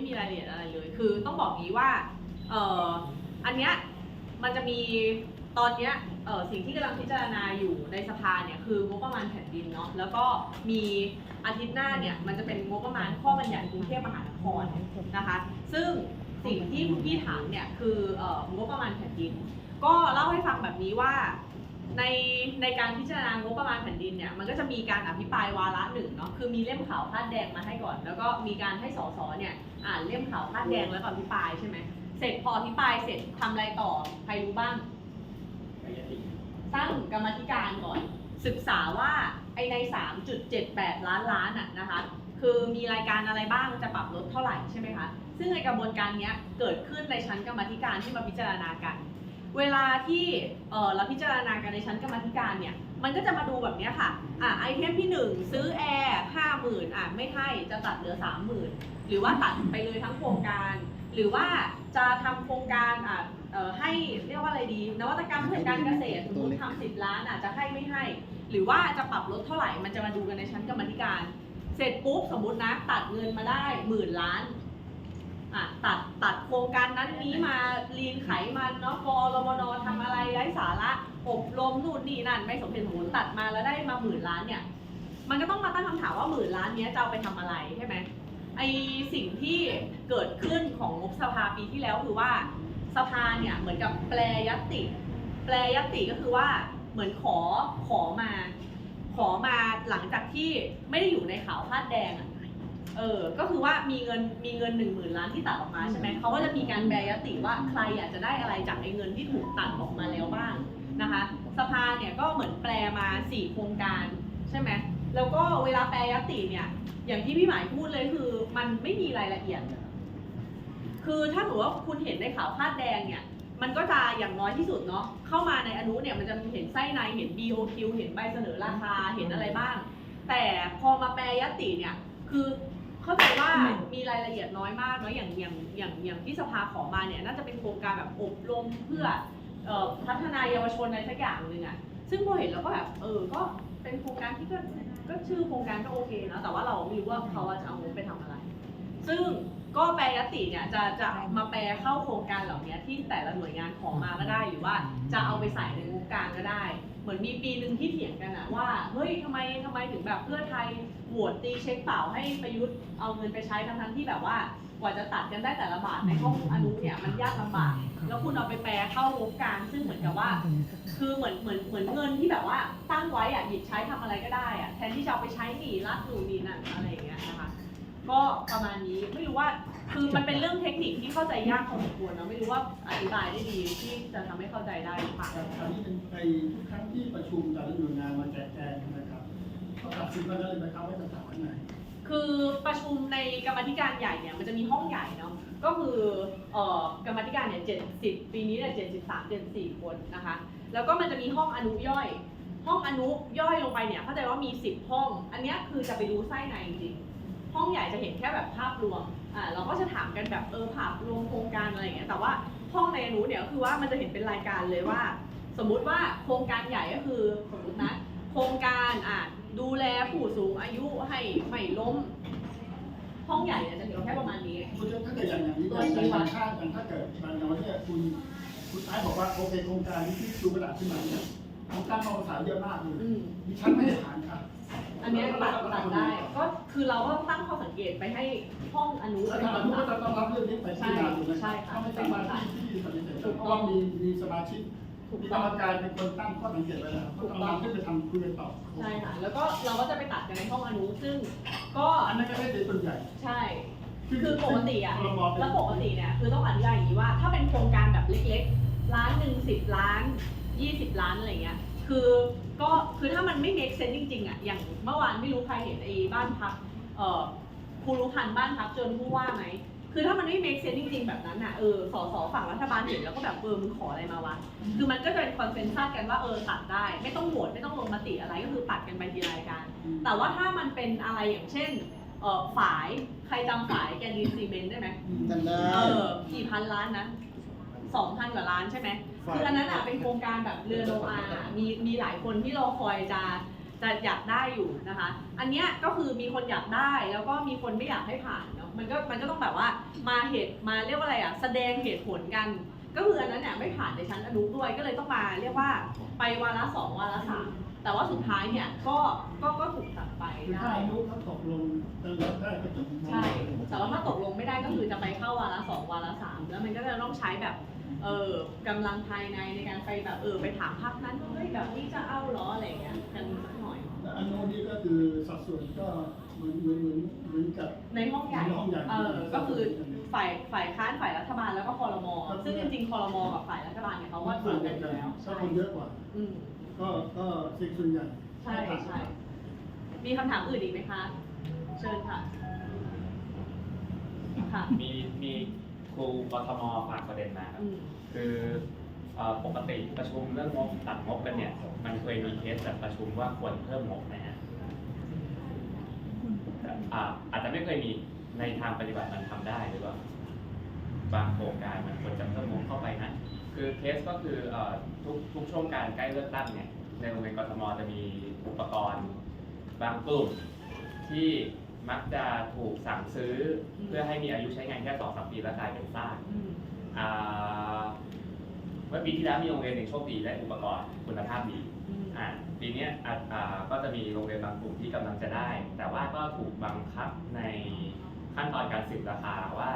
ไม่มีรายละเอียดอะไรเลย คือต้องบอกงี้ว่าเอออันเนี้ยมันจะมีตอนเนี้ยเออสิ่งที่กำลังพิจารณาอยู่ในสภาเนี่ยคืองบประมาณแผ่นดินเนาะแล้วก็มีอาทิตย์หน้าเนี่ยมันจะเป็นงบประมาณข้อบัญญัติกรุงเทพมหานครนะคะ ซึ่งสิ่งที่คุณพี่ถามเนี่ยคือเอองบประมาณแผ่นดิน ก็เล่าให้ฟังแบบนี้ว่าในในการพิจารณางบประมาณแผ่นดินเนี่ยมันก็จะมีการอภิปรายวาระหนึ่งเนาะคือมีเล่มขาวคาดแดงมาให้ก่อน แล้วก็มีการให้สสเนี่ย อ่านเล่มขาวคาดแดงแล้วก็อภิปรายใช่ไหมเสร็จพออภิปรายเสร็จทำอะไรต่อใครรู้บ้าง ตั้งกรรมธิการก่อน ศึกษาว่าไอใน 3.78 ล้านล้านอะนะคะ คือมีรายการอะไรบ้างจะปรับลดเท่าไหร่ใช่ไหมคะ ซึ่งในกระบวนการเนี้ยเกิดขึ้นในชั้นกรรมธิการที่มาพิจารณากัน เวลาที่เออเราพิจารณากันในชั้นกรรมธิการเนี่ย มันก็จะมาดูแบบเนี้ยค่ะ อะไอเทมที่ 1 ซื้อแอร์ อะไม่ให้จะตัดเหลือสามหมื่นหรือว่าตัดไปเลยทั้งโครงการ หรือว่าจะทำโครงการอะให้เรียกว่าอะไรดี นวัตกรรมเพื่อการเกษตรสมมติทำสิบล้านอะจะให้ไม่ให้ หรือว่าจะปรับลดเท่าไหร่มันจะมาดูกันในชั้นกรรมธิการ เสร็จปุ๊บสมมตินะตัดเงินมาได้หมื่นล้านอะตัดตัดโครงการนั้นนี้มาลีนไขมันเนาะกรมนทำอะไรไร้สาระอบรมนู่นนี่นั่นไม่สมเหตุสมผลตัดมาแล้วได้มาหมื่นล้านเนี่ย มันก็ต้องมาตั้งคำถามว่าหมื่นล้านเนี้ยจะเอาไปทำอะไรใช่ไหมไอสิ่งที่เกิดขึ้นของงบสภาปีที่แล้วคือว่าสภาเนี่ยเหมือนกับแปลยตติ แปลยตติก็คือว่าเหมือนขอขอมา ขอมาหลังจากที่ไม่ได้อยู่ในข่าวพาดแดงอะเออ ก็คือว่ามีเงินมีเงินหนึ่งหมื่นล้านที่ตัดออกมาใช่ไหมเขาก็จะมีการแปรยติว่าใครอยากจะได้อะไรจากไอ้เงินที่ถูกตัดออกมาแล้วบ้างนะคะ สภาเนี่ยก็เหมือนแปลมาสี่โครงการใช่ไหม แล้วก็เวลาแปรยติเนี่ย อย่างที่พี่หมายพูดเลยคือ มันไม่มีรายละเอียด คือถ้าถือว่าคุณเห็นในข่าวพาดแดงเนี่ย มันก็จะอย่างน้อยที่สุดเนาะ เข้ามาในอนุเนี่ยมันจะเห็นไส้ในเห็น BOQ เห็นใบเสนอราคา เห็นอะไรบ้าง แต่พอมาแปรยติเนี่ย คือเข้าใจว่ามีรายละเอียดน้อยมากเนาะอย่างอย่างอย่างอย่างที่สภาขอมาเนี่ยน่าจะเป็นโครงการแบบอบรมเพื่อพัฒนาเยาวชนอะไรสักอย่างหนึ่งอะซึ่งพอเห็นแล้วก็แบบเออ ก็ เป็นโครงการที่ก็ก็ชื่อโครงการก็โอเคนะแต่ว่าเราไม่รู้ว่าเขาจะเอางบไปทำอะไร ซึ่งก็แปลยติเนี่ยจะจะมาแปลเข้าโครงการเหล่านี้ที่แต่ละหน่วยงานขอมาก็ได้ หรือว่าจะเอาไปใส่ในงบกลางก็ได้ เหมือนมีปีหนึ่งที่เถียงกันอะว่าเฮ้ยทำไมทำไมถึงแบบเพื่อไทยโหวตตีเช็คเปล่าให้ประยุทธ์เอาเงินไปใช้ทั้งทั้งที่แบบว่ากว่าจะตัดกันได้แต่ละบาทในห้องอนุเนี่ยมันยากลำบากแล้วคุณเอาไปแปลเข้างบกลางซึ่งเหมือนกับว่า คือเหมือนเหมือนเหมือนเงินที่แบบว่าตั้งไว้อะหยิบใช้ทำอะไรก็ได้อะแทนที่จะเอาไปใช้หนีรัดหนูนนี่นั่นอะไรอย่างเงี้ยนะคะ ก็ประมาณนี้ไม่รู้ว่าคือมันเป็นเรื่องเทคนิคที่เข้าใจยากพอสมควรนะไม่รู้ว่าอธิบายได้ดีที่จะทำให้เข้าใจได้หรือเปล่าครับคราวนี้เป็นไปทุกครั้งที่ประชุมแต่ละหน่วยงานมาแจกแจงนะครับเขาตัดสินมาแล้วเลยนะครับว่าจะตัดอันไหนคือประชุมในกรรมธิการใหญ่เนี่ยมันจะมีห้องใหญ่เนาะก็คือเอ่อกรรมธิการเนี่ยเจ็ดสิบปีนี้เนี่ยเจ็ดสิบสามเจ็ดสี่คนนะคะแล้วก็มันจะมีห้องอนุย่อย ห้องอนุย่อยลงไปเนี่ยเข้าใจว่ามีสิบห้อง อันเนี้ยคือจะไปดูไส้ในจริง ห้องใหญ่จะเห็นแค่แบบภาพรวมอ่าเราก็จะถามกันแบบเออภาพรวมโครงการอะไรอย่างเงี้ยแต่ว่าห้องในอนุเนี่ยก็คือว่ามันจะเห็นเป็นรายการเลยว่า สมมุติว่าโครงการใหญ่ก็คือสมมตินะโครงการอะดูแลผู้สูงอายุให้ไม่ล้ม ห้องใหญ่เนี่ยจะเห็นแค่ประมาณนี้ คุณจะถ้าเกิดอย่างอย่างนี้อย่างอย่างถ้าอย่างถ้าเกิดบางอย่างเนี่ยคุณคุณท้ายบอกว่าโอเคโครงการที่ดูกระดาษขึ้นมาเนี่ยโครงการมาภาษาเยอะมากเลยอืมดิฉันไม่ได้อ่านค่ะ อันเนี้ยตัดตัดได้ ก็คือเราก็ตั้งข้อสังเกตไปให้ห้องอนุแล้วเป็นทางคนผู้ก็ตัจะดต้องรับเรื่องนี้ไปพิจารณาถูกไหมใช่ค่ะถ้าไม่ตั้งมาที่ที่ปฏิเสธเพราะว่ามีมีสมาชิกมีกรรมการเป็นคนตั้งข้อสังเกตไว้แล้วก็ต้องนำขึ้นไปทำคุยกันต่อใช่ค่ะ แล้วก็เราก็จะไปตัดกันในห้องอนุซึ่ง ก็อันนั้นก็ได้เป็นส่วนใหญ่ ใช่ คือปกติอะแล้วปกติเนี่ยคือต้องอธิบายอย่างนี้ว่า ถ้าเป็นโครงการแบบเล็กๆล้านหนึ่งสิบล้านยี่สิบล้านอะไรเงี้ยคือ ก็คือถ้ามันไม่ make sense จริงๆอะอย่างเมื่อวานไม่รู้ใครเห็นไอ้บ้านพักเอ่อภูรุพันธ์บ้านพักจนผู้ว่าไหมคือถ้ามันไม่ make sense จริงๆแบบนั้นอะเออสสฝั่งรัฐบาลเห็นแล้วก็แบบเออมึงขออะไรมาวะคือมันก็จะเป็นคอนเซนแซสกันว่าเออตัดได้ ไม่ต้องโหวตไม่ต้องลงมติอะไรก็คือตัดกันไปทีรายการ แต่ว่าถ้ามันเป็นอะไรอย่างเช่นเออฝายใครจำฝายแกนดีซีเมนต์ได้ไหมจำได้เออกี่พันล้านนะสองพันกว่าล้านใช่ไหมฝาย คืออันนั้นอะเป็นโครงการแบบเรือโนอาห์มีมีหลายคนที่รอคอยจะจะอยากได้อยู่นะคะ อันเนี้ยก็คือมีคนอยากได้แล้วก็มีคนไม่อยากให้ผ่านเนาะมันก็มันก็ต้องแบบว่ามาเหตุมาเรียกว่าอะไรอะแสดงเหตุผลกัน ก็คืออันนั้นเนี่ยไม่ผ่านในชั้นอนุด้วยก็เลยต้องมาเรียกว่าไปวาระสองวาระสามแต่ว่าสุดท้ายเนี่ยก็ก็ก็ถูกตัดไปคือได้ถ้าอายุเขาตกลงกันแล้วได้ก็จบใช่แต่ว่าถ้าตกลงไม่ได้ก็คือจะไปเข้าวาระสองวาระสามแล้วมันก็จะต้องใช้แบบ เออกำลังภายในในการไปแบบเออไปถามพักนั้นว่าเฮ้ยแบบนี้จะเอาเหรออะไรอย่างเงี้ยกันสักหน่อยแล้วอันโน้นนี่ก็คือสัดส่วนก็เหมือนเหมือนเหมือนเหมือนกับ ในห้องใหญ่ในห้องใหญ่ เออก็คือฝ่ายฝ่ายค้านฝ่ายรัฐบาลแล้วก็คอรมอครับซึ่งจริงๆคอรมอกับฝ่ายรัฐบาลเนี่ยเขาว่าถูกกันอยู่แล้วถ้าคนเยอะกว่า อืมก็ก็เสียงส่วนใหญ่ใช่ใช่มีคำถามอื่นอีกไหมคะ เชิญค่ะ ค่ะ มีมี ครูกทมฝากประเด็นมาครับอืมคือเอ่อปกติประชุมเรื่องงบตัดงบกันเนี่ย มันเคยมีเคสจัดประชุมว่าควรเพิ่มงบนะฮะแต่อ่าอาจจะไม่เคยมีในทางปฏิบัติมันทำได้หรือว่า บางโครงการมันควรจะเพิ่มงบเข้าไปนะ คือเคสก็คือเอ่อทุกทุกช่วงการใกล้เลือกตั้งเนี่ยในโรงเรียนกทมจะมีอุปกรณ์ บางกลุ่มที่ มักจะถูกสั่งซื้อเพื่อให้มีอายุใช้งานแค่สองสามปีแล้วกลายเป็นซากอืมอ่าเมื่อปีที่แล้วมีโรงเรียนหนึ่งโชคดีได้อุปกรณ์คุณภาพดี อืมอ่าปีเนี้ยอ่าอ่าก็จะมีโรงเรียนบางกลุ่มที่กำลังจะได้ แต่ว่าก็ถูกบังคับในขั้นตอนการสืบราคาว่า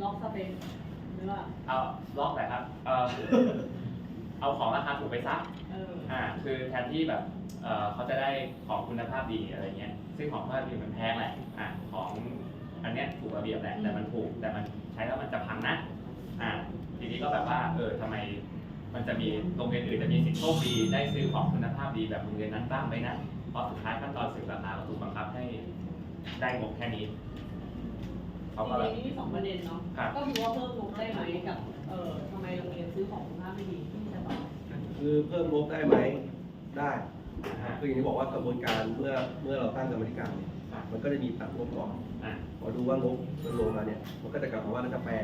ล็อกสเปคหรือว่าเอาล็อกแหละครับเออ เอาของราคาถูกไปซักเอออ่าคือแทนที่แบบเอ่อเขาจะได้ของคุณภาพดีอะไรเงี้ยซึ่งของคุณภาพดีมันแพงแหละอ่าของอันเนี้ยถูกระเบียบแหละแต่มันถูกแต่มันใช้แล้วมันจะพังนะอ่าทีนี้ก็แบบว่าเออทำไมมันจะมีโรงเรียนอื่นจะมีสิทธิโชคดีได้ซื้อของคุณภาพดีแบบโรงเรียนนั้นบ้างไหมนะเพราะสุดท้ายขั้นตอนสืบราคาก็ถูกบังคับให้ได้งบแค่นี้เขาก็แบบ ทีนี้มีสองประเด็นเนาะ ครับ ก็คือว่าเพิ่มงบได้ไหมกับ เออทำไมโรงเรียนซื้อของคุณภาพไม่ดีที่จะตอบ คือเพิ่มงบได้ไหมได้นะครับคืออย่างที่บอกว่ากระบวนการเมื่อเมื่อเราตั้งกรรมธิการเนี่ยมันก็จะมีตัดงบก่อนอ่าพอดูว่างบมันลงมาเนี่ยมันก็จะกลับมาว่าเราจะแปล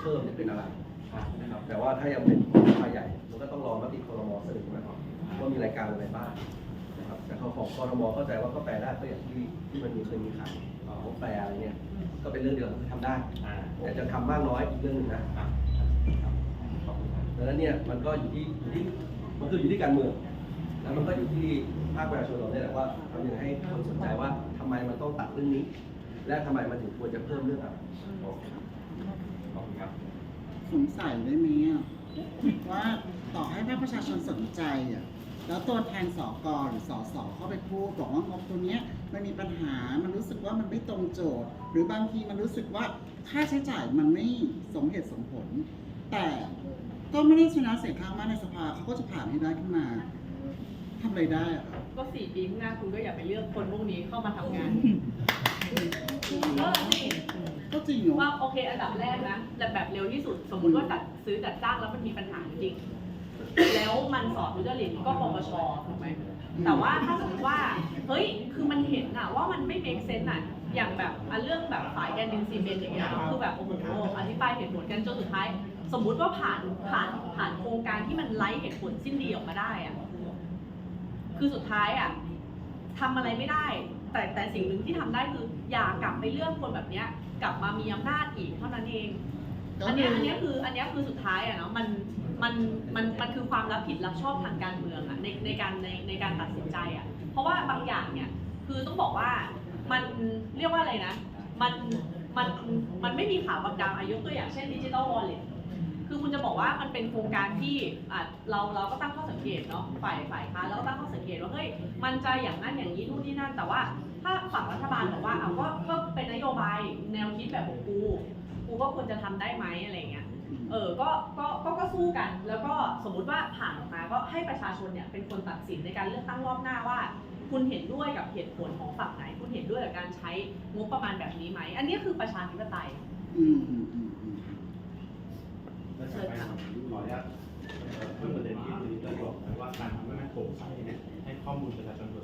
เพิ่มเนี่ยเป็นอะไรครับนะครับแต่ว่าถ้ายังเป็นรายใหญ่มันก็ต้องรอมติคอรมอเสนอมาก่อนว่ามีรายการอะไรบ้างนะครับแต่ของของคอรมอเข้าใจว่าก็แปลได้ก็อย่างที่ที่มันมีเคยมีข่าวงบแปลอะไรเนี่ยก็เป็นเรื่องเดียวที่ทำได้อ่าแต่จะทำมากน้อยอีกเรื่องหนึงนะครับขอบคุณครับ ดังนั้นเนี่ยมันก็อยู่ที่อยู่ที่มันคืออยู่ที่การเมือง แล้วมันก็อยู่ที่ภาคประชาชนเราเนี่ยแหละว่าทำยังไงให้คนสนใจว่าทำไมมันต้องตัดเรื่องนี้ และทำไมมันถึงควรจะเพิ่มเรื่องอะไรขอบคุณครับ สงสัยได้ไหมอะว่าต่อให้ภาคประชาชนสนใจอะแล้วตัวแทนสกหรือสสเข้าไปพูดบอกว่างบตัวเนี้ยมันมีปัญหา มันรู้สึกว่ามันไม่ตรงโจทย์ หรือบางทีมันรู้สึกว่าค่าใช้จ่ายมันไม่สมเหตุสมผล แต่ ก็ไม่ได้ชนะเสียงข้างมากในสภาเขาก็จะผ่านให้ได้ขึ้นมาทำอะไรได้อะครับก็สี่ปีข้างหน้าคุณก็อย่าไปเลือกคนพวกนี้เข้ามาทำงานเออนี่ก็จริงเหรอว่าโอเคอันดับแรกนะแต่แบบเร็วที่สุดสมมุติว่าจัดซื้อจัดจ้างแล้วมันมีปัญหาจริงๆแล้วมันสอบทุจริตก็ปปชถูกไหม แต่ว่าถ้าสมมติว่า เฮ้ย คือมันเห็นอะว่ามันไม่ make sense อะอย่างแบบอันเรื่องแบบสายแกนดินซีเมนต์อย่างเงี้ย คือแบบโอ้โหอธิบายเหตุผลกันจนสุดท้าย สมมุติว่าผ่านผ่านผ่านโครงการที่มันไร้เหตุผลสิ้นดีออกมาได้อะคือสุดท้ายอะทำอะไรไม่ได้ แต่แต่สิ่งหนึ่งที่ทำได้คือ อย่ากลับไปเลือกคนแบบเนี้ย กลับมามีอำนาจอีกเท่านั้นเองอันเนี้ยอันเนี้ยคืออันเนี้ยคือสุดท้ายอะเนาะมันมันมันมันคือความรับผิดรับชอบทางการเมืองอะในในการในในการตัดสินใจอะเพราะว่าบางอย่างเนี่ยคือต้องบอกว่ามันเรียกว่าอะไรนะ มันมันมันไม่มีข่าวบางดาวอายุตัวอย่างเช่นดิจิ t a ลวอลเล็ต ว่ามันเป็นโครงการที่เราเราก็ตั้งข้อสังเกตเนาะฝ่ายฝ่ายค้านเราก็ตั้งข้อสังเกตว่าเฮ้ยมันจะอย่างนั้นอย่างนี้นู่นนี่นั่น แต่ว่าถ้าฝั่งรัฐบาลบอกว่าเอาก็ก็เป็นนโยบายแนวคิดแบบของกูกูก็ควรจะทำได้ไหมอะไรเงี้ยเออก็ก็ก็ก็สู้กัน แล้วก็สมมุติว่าผ่านออกมาก็ให้ประชาชนเนี่ยเป็นคนตัดสินในการเลือกตั้งรอบหน้าว่า คุณเห็นด้วยกับเหตุผลของฝั่งไหน คุณเห็นด้วยกับการใช้งบประมาณแบบนี้ไหม อันนี้คือประชาธิปไตยอืม เชิญค่ะขออนุญาตเพิ่มประเด็นที่คุณนิดเดียวบอกว่าการทำให้มันโปร่งใสเนี่ยให้ข้อมูลประชาชน